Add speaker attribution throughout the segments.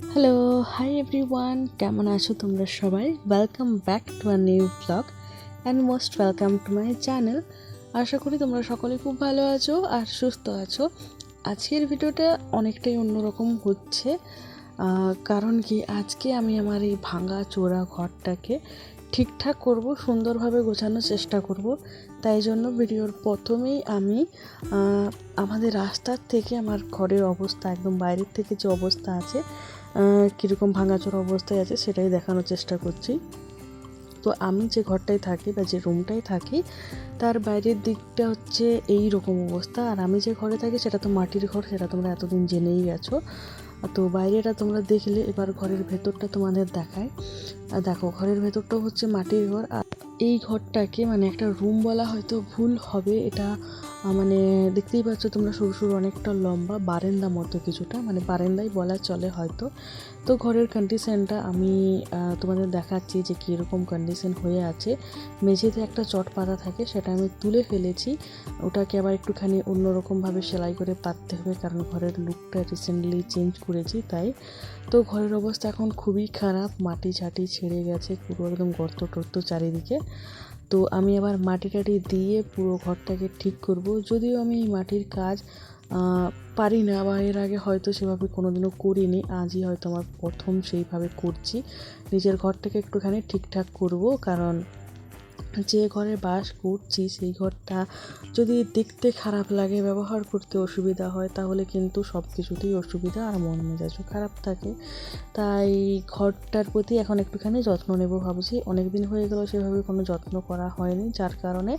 Speaker 1: Hello hi everyone কেমন আছো তোমরা সবাই? Welcome back to our new blog and most welcome to my channel আশা করি তোমরা সকলে খুব ভালো আছো আর সুস্থ আছো। আজকের ভিডিওটা অনেকটাই অন্যরকম হচ্ছে কারণ কি আজকে আমি আমার এই ভাঙা চোরা ঘরটাকে ঠিকঠাক করব, সুন্দরভাবে গোছানোর চেষ্টা করব। তাই জন্য ভিডিওর প্রথমেই আমি আমাদের রাস্তার থেকে আমার ঘরের অবস্থা, একদম বাইরের থেকে যে অবস্থা আছে কীরকম ভাঙাচোরা অবস্থায় আছে সেটাই দেখানোর চেষ্টা করছি। তো আমি যে ঘরটায় থাকি বা যে রুমটায় থাকি, তার বাইরের দিকটা হচ্ছে এই রকম অবস্থা। আর আমি যে ঘরে থাকি সেটা তো মাটির ঘর, সেটা তোমরা এতদিন জেনেই গেছো। তো বাইরেটা তোমরা দেখলে এবার ঘরের ভেতরটা তোমাদের দেখায়। আর দেখো, ঘরের ভেতরটাও হচ্ছে মাটির ঘর। আর এই ঘরটাকে মানে একটা রুম বলা হয়তো ভুল হবে, এটা মানে দেখতেই পাচ্ছ তোমরা সরু সরু অনেকটা লম্বা, বারেন্দা মতো কিছুটা মানে বারেন্দাই বলা চলে হয়তো। তো ঘরের কন্ডিশনটা আমি তোমাদের দেখাচ্ছি যে কীরকম কন্ডিশন হয়ে আছে। মেঝেতে একটা চট পাতা থাকে, সেটা আমি তুলে ফেলেছি। ওটাকে আবার একটুখানি অন্যরকমভাবে সেলাই করে পাততে হবে, কারণ ঘরের লুকটা রিসেন্টলি চেঞ্জ করেছি তাই। তো ঘরের অবস্থা এখন খুবই খারাপ মাটি ছাটি ছেড়ে গেছে, পুরো একদম গর্ত টর্ত চারিদিকে। তো আমি আবার মাটি টাটি দিয়ে পুরো ঘরটাকে ঠিক করব। যদিও আমি এই মাটির কাজ পারি না, বা এর আগে হয়তো সেভাবে কোনোদিনও করিনি, আজই হয়তো আমার প্রথম সেইভাবে করছি। নিজের ঘরটাকে একটুখানি ঠিকঠাক করব, কারণ যে ঘরে বাস করছি, সেই ঘরটা যদি দেখতে খারাপ লাগে, ব্যবহার করতে অসুবিধা হয়, তাহলে কিন্তু সব কিছুতেই অসুবিধা আর মন মেজাজও খারাপ থাকে। তাই ঘরটার প্রতি এখন একটুখানি যত্ন নেব ভাবছি। অনেক দিন হয়ে গেল সেভাবে কোনো যত্ন করা হয়নি, যার কারণে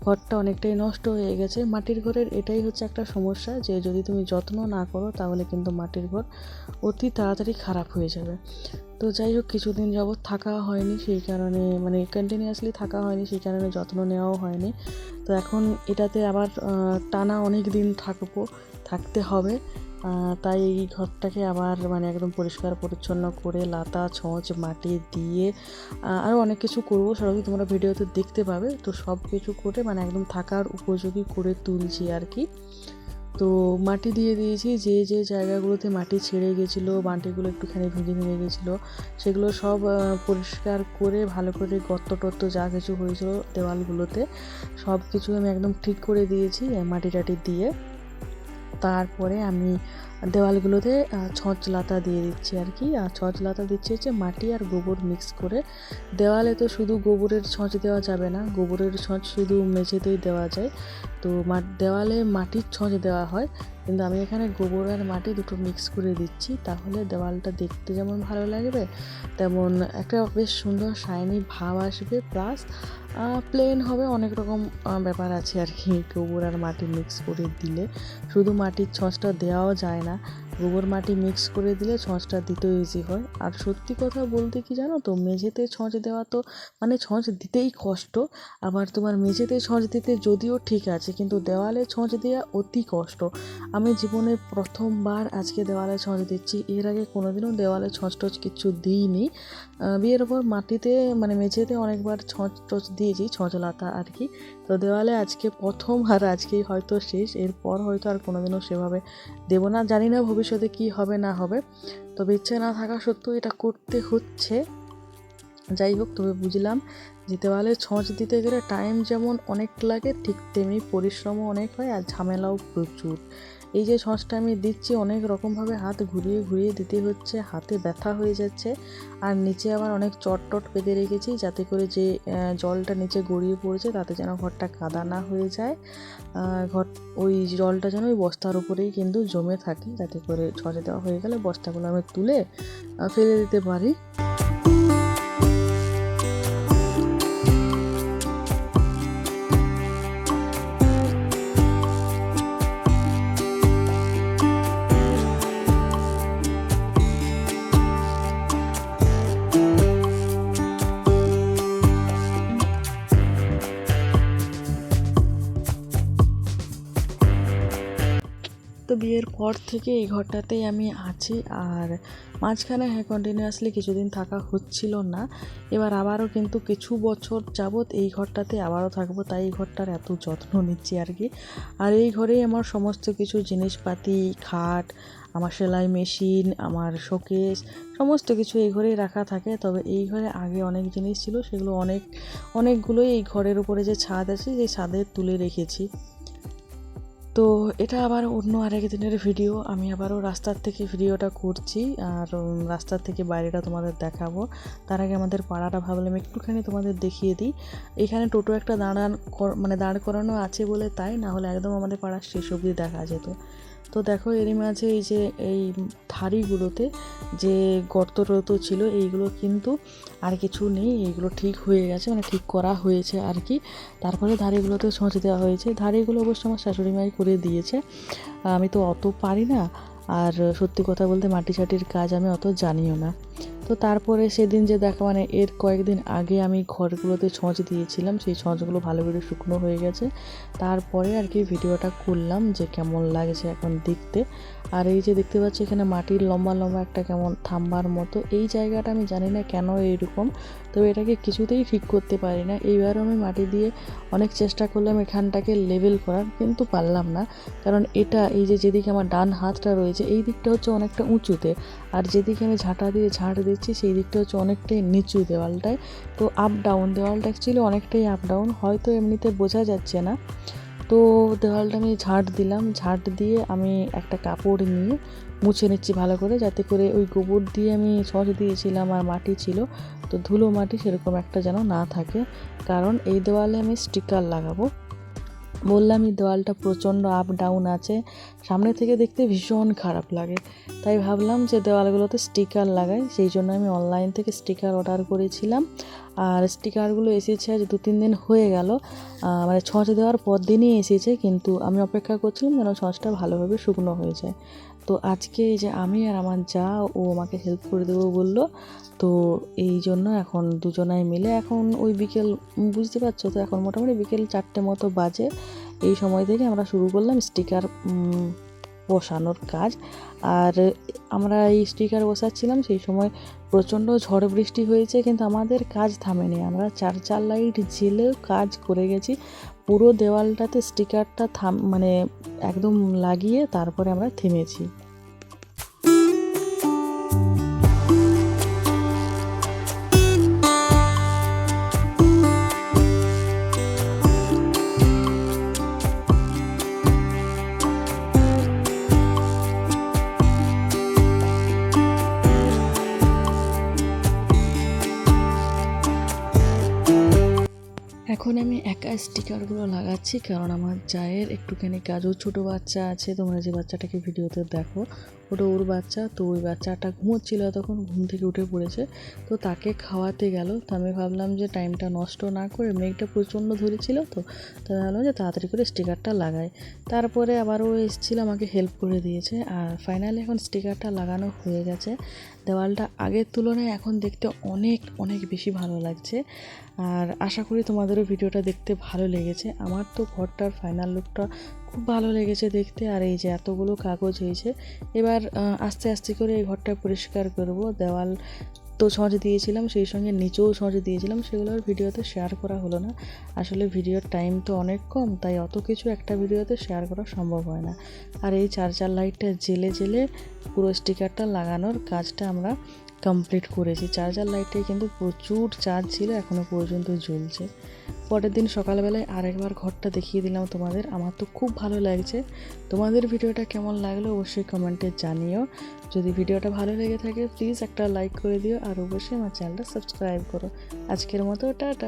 Speaker 1: ঘরটা অনেকটাই নষ্ট হয়ে গেছে। মাটির ঘরের এটাই হচ্ছে একটা সমস্যা যে, যদি তুমি যত্ন না করো, তাহলে কিন্তু মাটির ঘর অতি তাড়াতাড়ি খারাপ হয়ে যাবে। তো যাই হোক, কিছুদিন যাবৎ থাকা হয়নি, সেই কারণে মানে কন্টিনিউয়াসলি থাকা হয়নি, সেই কারণে যত্ন নেওয়াও হয়নি। তো এখন এটাতে আবার টানা অনেক দিন থাকব, থাকতে হবে। তাই এই ঘরটাকে আবার মানে একদম পরিষ্কার পরিচ্ছন্ন করে লাতা, ছঁচ, মাটি দিয়ে আরও অনেক কিছু করব। সবই তোমরা ভিডিওতে দেখতে পাবে। তো সব কিছু করে মানে একদম থাকার উপযোগী করে তুলছি আর কি। তো মাটি দিয়ে দিয়েছি, যে যে জায়গাগুলোতে মাটি ছেড়ে গেছিল মাটিগুলো একটুখানি ভেঙে ভেঙে গেছিল, সেগুলো সব পরিষ্কার করে, ভালো করে গর্ত টত্ত যা কিছু হয়েছিলো দেওয়ালগুলোতে সব কিছু আমি একদম ঠিক করে দিয়েছি মাটি টাটি দিয়ে। তারপরে আমি দেওয়ালগুলোতে ছঁচ লাতা দিয়ে দিচ্ছি আর কি। আর ছঁচ লাতা দিচ্ছি হচ্ছে মাটি আর গোবর মিক্স করে। দেওয়ালে তো শুধু গোবরের ছঁচ দেওয়া যাবে না, গোবরের ছঁচ শুধু মেঝেতেই দেওয়া যায়। তো দেওয়ালে মাটির ছঁচ দেওয়া হয়, কিন্তু আমি এখানে গোবর আর মাটি দুটো মিক্স করে দিচ্ছি। তাহলে দেওয়ালটা দেখতে যেমন ভালো লাগবে, তেমন একটা বেশ সুন্দর শাইনি ভাব আসবে। প্লাস প্লেন হবে, অনেক রকম ব্যাপার আছে আর কি, গোবর আর মাটি মিক্স করে দিলে। শুধু মাটির ছঁচটা দেওয়াও যায় না। না গোবর মাটি মিক্স করে দিলে ছঁচটা দিতেও ইজি হয়। আর সত্যি কথা বলতে কি জানো তো, মেঝেতে ছঁচ দেওয়া তো মানে ছঁচ দিতেই কষ্ট। আবার তোমার মেঝেতে ছঁচ দিতে যদিও ঠিক আছে, কিন্তু দেওয়ালে ছঁচ দেওয়া অতি কষ্ট। আমি জীবনে প্রথমবার আজকে দেওয়ালে ছঁচ দিচ্ছি। এর আগে কোনোদিনও দেওয়ালে ছঁচ টচ কিচ্ছু দিইনি। বিয়ের পর মাটিতে মানে মেঝেতে অনেকবার ছঁচ টচ দিয়েছি, ছঁচ লাতা আর কি। তো দেওয়ালে আজকে প্রথম আর আজকেই হয়তো শেষ। এরপর হয়তো আর কোনোদিনও সেভাবে দেবো না। জানি না ভবিষ্যতে কি হবে, না হবে। তবে ইচ্ছে না থাকা সত্ত্বেও এটা করতে হচ্ছে। যাই হোক, তবে বুঝলাম দেওয়ালে ছঁচ দিতে গেলে টাইম যেমন অনেক লাগে, ঠিক তেমনি পরিশ্রমও অনেক হয় আর ঝামেলাও প্রচুর। এই যে ছঁচটা আমি দিচ্ছি, অনেক রকমভাবে হাত ঘুরিয়ে ঘুরিয়ে দিতে হচ্ছে, হাতে ব্যথা হয়ে যাচ্ছে আর নিচে আবার অনেক চট টট পেতে রেখেছি যাতে করে যে জলটা নিচে গড়িয়ে পড়েছে তাতে যেন ঘরটা কাদা না হয়ে যায়। ঘর, ওই জলটা যেন ওই বস্তার উপরেই কিন্তু জমে থাকে যাতে করে ছচে দেওয়া হয়ে গেলে বস্তাগুলো আমি তুলে ফেলে দিতে পারি। তো বিয়ের পর থেকে এই ঘরটাতেই আমি আছি আর মাঝখানে হ্যাঁ কন্টিনিউয়াসলি কিছুদিন থাকা হচ্ছিল না। এবার আবারও কিন্তু কিছু বছর যাবৎ এই ঘরটাতে আবারও থাকব, তাই এই ঘরটার এত যত্ন নিচ্ছি আর কি। আর এই ঘরেই আমার সমস্ত কিছু জিনিসপাতি, খাট, আমার সেলাই মেশিন, আমার শোকেস, সমস্ত কিছু এই ঘরেই রাখা থাকে। তবে এই ঘরে আগে অনেক জিনিস ছিল, সেগুলো অনেক, অনেকগুলোই এই ঘরের উপরে যে ছাদ আছে, সেই ছাদে তুলে রেখেছি। তো এটা আবার অন্য আরেক দিনের ভিডিও আমি আবারও রাস্তার থেকে ভিডিওটা করছি আর রাস্তার থেকে বাইরেটা তোমাদের দেখাবো। তার আগে আমাদের পাড়াটা ভাবলাম একটুখানি তোমাদের দেখিয়ে দিই। এখানে টোটো একটা দাঁড়ান মানে দাঁড় করানো আছে বলে তাই, না হলে একদম আমাদের পাড়ার শেষ অবধি দেখা যেত। তো দেখো এরই মাঝে এই যে, এই ধারিগুলোতে যে গর্ত টর্ত ছিল, এইগুলো কিন্তু আর কিছু নেই, এইগুলো ঠিক হয়ে গেছে মানে ঠিক করা হয়েছে আর কি। তারপরে ধারিগুলোতে ছোঁচ দেওয়া হয়েছে। ধারিগুলো অবশ্য আমার শাশুড়ি মাই করে দিয়েছে। আমি তো অত পারি না, আর সত্যি কথা বলতে মাটি ছাটির কাজ আমি অত জানিও না। তো তারপরে সেদিন যে দেখা মানে এর কয়েকদিন আগে আমি ঘরগুলোতে ছঁচ দিয়েছিলাম, সেই ছঁচগুলো ভালো করে শুকনো হয়ে গেছে। তারপরে আর কি ভিডিওটা করলাম যে কেমন লাগছে এখন দেখতে। আর এই যে দেখতে পাচ্ছি এখানে মাটির লম্বা লম্বা একটা কেমন থাম্বার মতো। এই জায়গাটা আমি জানি না কেন এইরকম তবে এটাকে কিছুতেই ঠিক করতে পারি না। এইবারও আমি মাটি দিয়ে অনেক চেষ্টা করলাম এখানটাকে লেভেল করার, কিন্তু পারলাম না। কারণ এটা, এই যে যেদিকে আমার ডান হাতটা রয়েছে, এই দিকটা হচ্ছে অনেকটা উঁচুতে। আর যেদিকে আমি ঝাঁটা দিয়ে ঝাঁট দিচ্ছি, সেই দিকটা হচ্ছে অনেকটাই নিচু দেওয়ালটায়। তো আপ ডাউন দেওয়ালটা অ্যাকচুয়ালি অনেকটাই আপ ডাউন হয়তো এমনিতে বোঝা যাচ্ছে না। তো দেওয়ালটা আমি ঝাঁট দিলাম। ঝাঁট দিয়ে আমি একটা কাপড় নিয়ে মুছে নিচ্ছি ভালো করে, যাতে করে ওই গোবর দিয়ে আমি ছচ দিয়েছিলাম আর মাটি ছিল। তো ধুলো মাটি সেরকম একটা যেন না থাকে, কারণ এই দেওয়ালে আমি স্টিকার লাগাবো। বললাম, এই দেওয়ালটা প্রচণ্ড আপ ডাউন আছে। সামনে থেকে দেখতে ভীষণ খারাপ লাগে। তাই ভাবলাম যে দেওয়ালগুলোতে স্টিকার লাগাই। সেই জন্য আমি অনলাইন থেকে স্টিকার অর্ডার করেছিলাম। আর স্টিকারগুলো এসেছে আজ দু তিন দিন হয়ে গেল। মানে ছঁচ দেওয়ার পর দিনই এসেছে, কিন্তু আমি অপেক্ষা করছিলাম যেন ছঁচটা ভালোভাবে শুকনো হয়ে যায়। তো আজকে এই যে আমি আর আমার যা, ও আমাকে হেল্প করে দেবো বলল। তো এই জন্য এখন দুজনাই মিলে এখন ওই বিকেল, বুঝতে পারছ তো এখন মোটামুটি বিকেল চারটে মতো বাজে। এই সময় থেকে আমরা শুরু করলাম স্টিকার বসানোর কাজ। আর আমরা এই স্টিকার বসাচ্ছিলাম, সেই সময় প্রচণ্ড ঝড় বৃষ্টি হয়েছে, কিন্তু আমাদের কাজ থামেনি। আমরা চার চার লাইট জেলেও কাজ করে গেছি। পুরো দেওয়ালটাতে স্টিকারটা থাম মানে একদম লাগিয়ে তারপরে আমরা থেমেছি। একা স্টিকারগুলো লাগাচ্ছি কারণ আমার জায়ের একটুখানি কাজও ছোটো বাচ্চা আছে, তোমরা যে বাচ্চাটাকে ভিডিওতে দেখো, ওটা ওর বাচ্চা, তো ওই বাচ্চাটা ঘুমোচ্ছিল তখন ঘুম থেকে উঠে পড়েছে, তো তাকে খাওয়াতে গেল, তো আমি ভাবলাম যে টাইমটা নষ্ট না করে মেঘটা প্রচণ্ড ধরেছিল তো তো ভাবলাম যে তাড়াতাড়ি করে স্টিকারটা লাগাই। তারপরে আবারও এসেছিল, আমাকে হেল্প করে দিয়েছে, আর ফাইনালি এখন স্টিকারটা লাগানো হয়ে গেছে। দেওয়ালটা আগের তুলনায় এখন দেখতে অনেক অনেক বেশি ভালো লাগছে, আর আশা করি তোমাদেরও ভিডিওটা দেখতে ভালো লেগেছে। আমার তো ঘরটার ফাইনাল লুকটা খুব ভালো লেগেছে দেখতে। আর এই যে এতগুলো কাগজ হয়েছে, এবার আস্তে আস্তে করে এই ঘরটা পরিষ্কার করব। দেওয়াল তো ছঁচ দিয়েছিলাম, সেই সঙ্গে নিচেও ছঁচ দিয়েছিলাম। সেগুলো আর ভিডিওতে শেয়ার করা হলো না। আসলে ভিডিওর টাইম তো অনেক কম, তাই অত কিছু একটা ভিডিওতে শেয়ার করা সম্ভব হয় না। আর এই চার্জার লাইটটা জেলে জেলে পুরো স্টিকারটা লাগানোর কাজটা আমরা কমপ্লিট করেছি। চার্জার লাইটটাই কিন্তু প্রচুর চার্জ ছিল এখনও পর্যন্ত জ্বলছে। পরের দিন সকালবেলায় আরেকবার ঘরটা দেখিয়ে দিলাম তোমাদের। আমার তো খুব ভালো লাগছে। তোমাদের ভিডিওটা কেমন লাগল অবশ্যই কমেন্টে জানিও। যদি ভিডিওটা ভালো লেগে থাকে প্লিজ একটা লাইক করে দিও। আর অবশ্যই আমার চ্যানেলটা সাবস্ক্রাইব করো। আজকের মতো, টাটা!